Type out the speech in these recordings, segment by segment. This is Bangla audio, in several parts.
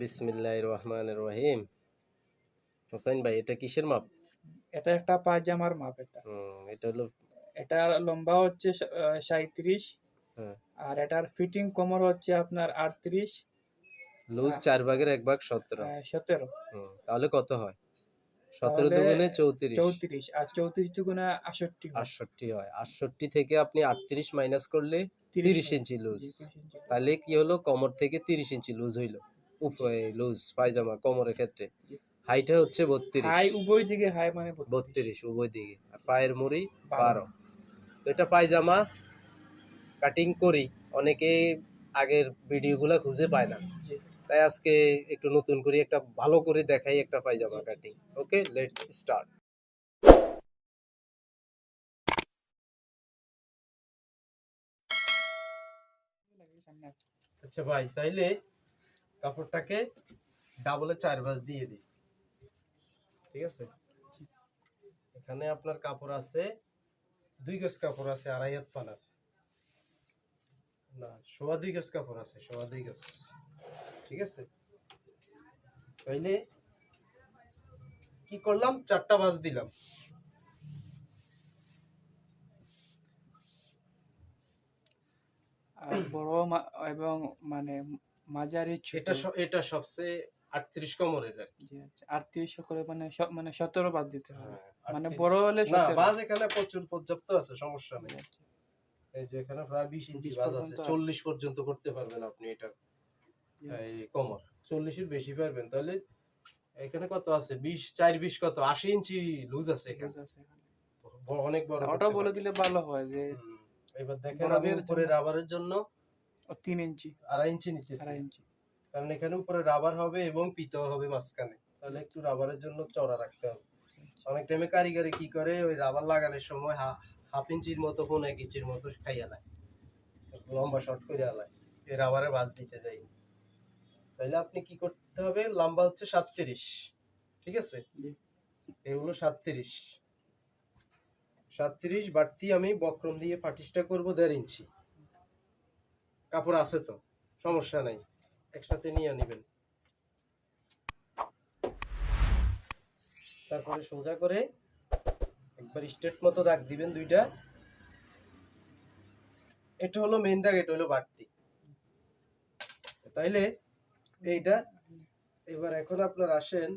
বিসমিল্লাহ রহমান রহিম। হোসেন ভাই এটা কিসের মাপ? এটা একটা পায়জামার মাপ এটা। হুম, এটা হলো এটা লম্বা হচ্ছে সাঁত্রিশ হ্যাঁ। আর এটার ফিটিং কোমর হচ্ছে আপনার আটত্রিশ। লুজ হ্যাঁ। চার ভাগের এক ভাগ সতেরো। সতেরো। হুম, তাহলে কত হয়? সতেরো দুগুণে চৌত্রিশ। চৌত্রিশ আর চৌত্রিশ দুগুণে আষট্টি হয়। আটষট্টি হয়। আটষট্টি থেকে আপনি আটত্রিশ মাইনাস করলে তিরিশ হয়। Inch loose. জি, 30 ইঞ্চি। তাহলে কি হলো? কোমর থেকে তিরিশ ইঞ্চি লুজ হইল। লুজ পায়জামা কোমরের ক্ষেত্রে। হাইটা হচ্ছে বত্রিশ। হাই উভয় দিকে হাই মানে বত্রিশ। উভয় দিকে। আর পায়ের মুড়ি বারো। এটা পায়জামা কাটিং করি। অনেকে আগের ভিডিওগুলো খুঁজে পায় না। তাই আজকে একটু নতুন করে একটা ভালো করে দেখাই একটা pyjama cutting okay let start আচ্ছা ভাই তাইলে কাপড়টাকে ডাবলে চার ভাঁজ দিয়ে দিই। ঠিক আছে? এখানে আপনার কাপড় আছে, দুই গজ কাপড় আছে, আড়াই হাত পানার। না, সোয়া দুই গজ কাপড় আছে, সোয়া দুই গজ। ঠিক আছে? তাইলে কি করলাম? চারটা ভাঁজ দিলাম। বড় এবং মানে মাঝারি এটা স- এটা সবচেয়ে আটত্রিশ কমরের আর কি। আচ্ছা, আটত্রিশ করে মানে স- মানে সতেরো বাদ দিতে হবে। হ্যাঁ, মানে 38 বড় হলে না সতেরো। বাজ এখানে প্রচুর পর্যাপ্ত আছে সমস্যা নেই। আচ্ছা, এই যে এখানে প্রায় বিশ ইঞ্চি 20 বাজ আছে পর্যন্ত আছে। চল্লিশ পর্যন্ত করতে পারবেন আপনি এটা এই কমর। চল্লিশের বেশি পারবেন তাহলে এখানে কত আছে? বিশ চার বিশ কত? আশি ইঞ্চি লুজ আছে এখানে। ব- অনেক বড় ওটা করতে বলে পারবেন। দিলে ভালো হয় যে হুম, এবার দেখেন আমি বড়দের উপরে জন্য- রাবারের জন্য তিন ইঞ্চি। আড়াই ইঞ্চি নিতেছি আড়াই ইঞ্চি। কারণ এখানে উপরে রাবার হবে এবং পিতাও হবে মাঝখানে। তাহলে একটু রাবারের জন্য চড়া রাখতে হবে। অনেক টাইমে কারিগরি কি করে ওই রাবার লাগানোর সময় হাফ ইঞ্চির মতো কোন এক ইঞ্চির মতো খাইয়া নেয়। লম্বা শর্ট করে আলায় এই রাবারে বাজ দিতে যাই তাহলে আপনি কি করতে হবে লম্বা হচ্ছে সাতত্রিশ। ঠিক আছে? এগুলো সাতত্রিশ। সাতত্রিশ বাড়তি আমি বক্রম দিয়ে পাটিসটা করব দেড় ইঞ্চি। কাপড় আছে তো সমস্যা নাই একসাথে নিয়ে নেবেন। তারপরে সোজা করে একবার স্ট্রেট মতো দাগ দিবেন দুইটা। এটা হলো মেন দাগ এটা হলো বাড়তি। তাইলে এইটা এবার এখন আপনার আসেন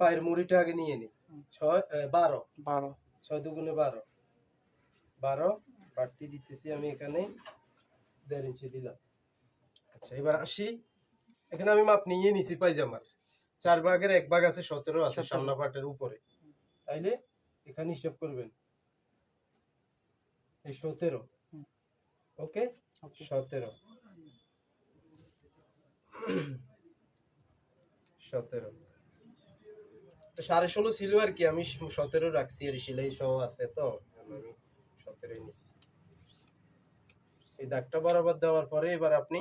পায়ের মুড়িটা আগে নিয়ে নিন। ছয় বারো। বারো। ছয় দুগুণে বারো। বারো বাড়তি দিতেছি আমি এখানে। দেড় ইঞ্চি দিলাম। আচ্ছা এবার আসি। এখানে আমি মাপ নিয়ে নিছি পাইজামার চার ভাগের এক ভাগ আছে সতেরো আছে সামনা পাটের উপরে। তাইলে এখানে হিসাব করবেন। এই সতেরো। ওকে? সতেরো। সতেরো। তো সাড়ে ষোলো ছিল আর কি আমি সতেরো রাখছি আর সেলাই সহ আছে তো সতেরোই নিচ্ছি এই দাগটা বরাবর দেওয়ার পরে এবার আপনি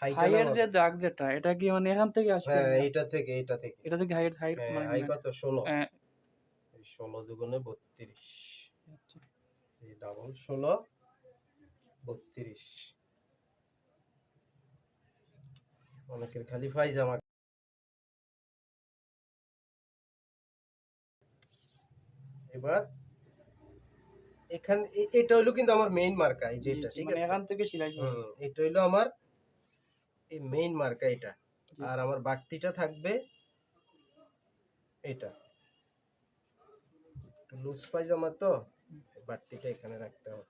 হাইয়ের যে দাগ যেটা এটা কি মানে এখান থেকে আসবে? হ্যাঁ এইটা থেকে এইটা থেকে। এটা থেকে হাইট হাইট মানে হাই কত? ষোলো। হ্যাঁ, এই ষোলো দুগুণে বত্রিশ। আচ্ছা। এই ডাবল ষোলো বত্রিশ। অনেকের খালি পায়জামা এবার এখান এটা হইল কিন্তু আমার মেইন মার্কা এই ঠিক মানে আছে? এখান থেকে সেলাই এটা হইল আমার এই মেইন মার্কা এটা। আর আমার বাড়তিটা থাকবে এটা। লুজ পায়জামা তো বাড়তিটা এখানে রাখতে হবে।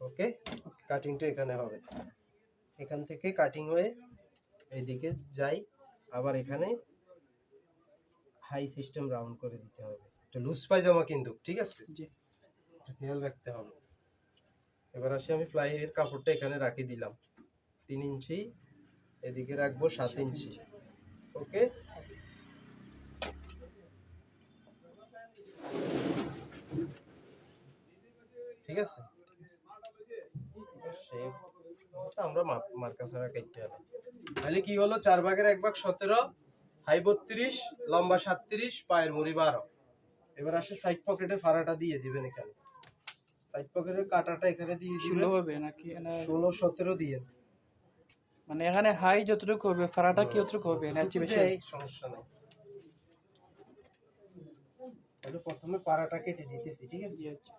ওকে? কাটিংটা এখানে হবে। এখান থেকে কাটিং হয়ে এইদিকে যাই আবার এখানে হাই সিস্টেম রাউন্ড করে দিতে হবে। এটা লুজ পায়জামা কিন্তু ঠিক আছে? জি। খেয়াল রাখতে হবে। এবার আসি আমি প্লাইয়ের কাপড়টা এখানে রাখি দিলাম। তিন ইঞ্চি এদিকে রাখব সাত ইঞ্চি। ওকে? ঠিক আছে? আমরা মার্কা ছাড়া কাটতে হবে। তাহলে কি হলো? চার ভাগের এক ভাগ সতেরো হাই বত্রিশ লম্বা সাতত্রিশ পায়ের মুড়ি বারো। এবার আসে সাইড পকেটের ফাড়াটা দিয়ে দিবেন এখানে। সাইড পকেটের কাটাটা এখানে দিয়ে দিবেন। হবে নাকি? না ষোলো সতেরো দিয়ে। মানে এখানে হাই যতটুকু হবে ফাড়াটা কি যতটুকু হবে? না চেয়ে বেশি? সমস্যা নাই। তাহলে প্রথমে পাড়াটা কেটে দিতেছি ঠিক আছে? আচ্ছা.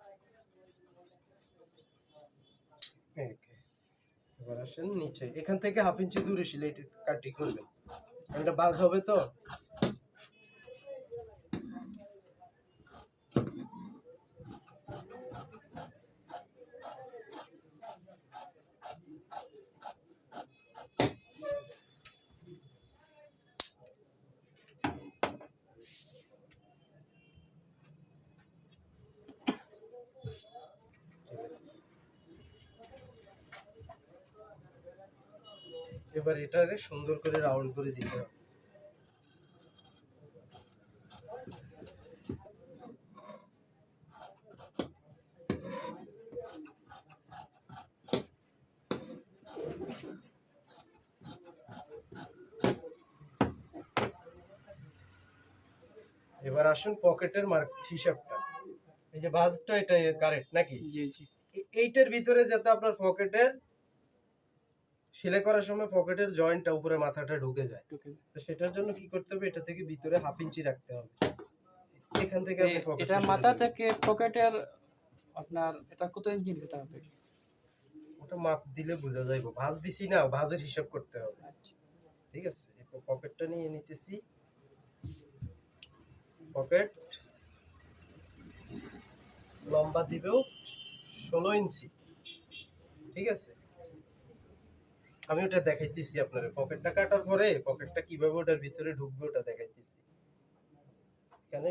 এবার আসেন নিচে। এখান থেকে হাফ ইঞ্চি দূরে সিলাই কাটি করবেন। এটা বাজ হবে তো? এবার এটারে সুন্দর করে রাউন্ড করে দিতে হবে। এবার আসুন পকেটের মার্ক হিসাবটা। এই যে বাজটা এটা কারেক্ট নাকি? জি জি। এইটার ভিতরে যাতে আপনার পকেটের সেলাই করার সময় পকেটের জয়েন্টটা উপরে মাথাটা ঢুকে যায়। তো সেটার জন্য কি করতে হবে? এটা থেকে ভিতরে হাফ ইঞ্চি রাখতে হবে। এখান থেকে এটা মাথা। থেকে পকেটের আপনার এটা কত ইঞ্চি দিতে হবে? ওটা মাপ দিলে বোঝা যাইব। ভাঁজ দিছি না ভাঁজের হিসাব করতে হবে। আচ্ছা। ঠিক আছে? পকেটটা নিয়ে নিতেছি। পকেট লম্বা দিবেও ষোলো ইঞ্চি ঠিক আছে? আমি ওটা দেখাইতেছি আপনার। পকেটটা কাটার পরে পকেটটা কীভাবে ওটার ভিতরে ঢুকবে ওটা দেখাইতেছি। এখানে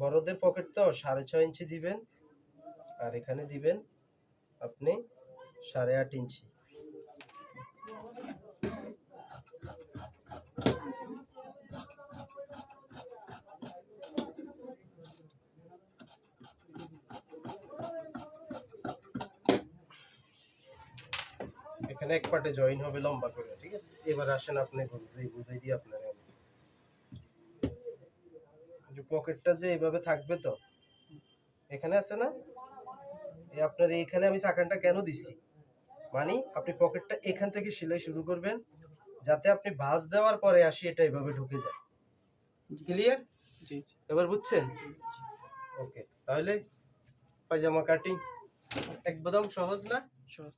বড়দের পকেট তো সাড়ে ছয় ইঞ্চি দিবেন, আর এখানে দিবেন আপনি সাড়ে আট ইঞ্চি। এখানে এক পার্টে জয়েন হবে লম্বা করে ঠিক আছে? এবার আসেন আপনি বুঝাই বুঝাই দিই আপনাকে আমি। যে পকেটটা যে এভাবে থাকবে তো এখানে আছে না? এই আপনার এখানে আমি চাকানটা কেন দিছি? মানে আপনি পকেটটা এখান থেকে সেলাই শুরু করবেন যাতে আপনি ভাঁজ দেওয়ার পরে আসি এটা এভাবে ঢুকে যায়। ক্লিয়ার জি এবার বুঝছেন? ওকে তাহলে পায়জামা কাটিং একদম সহজ না? সহজ।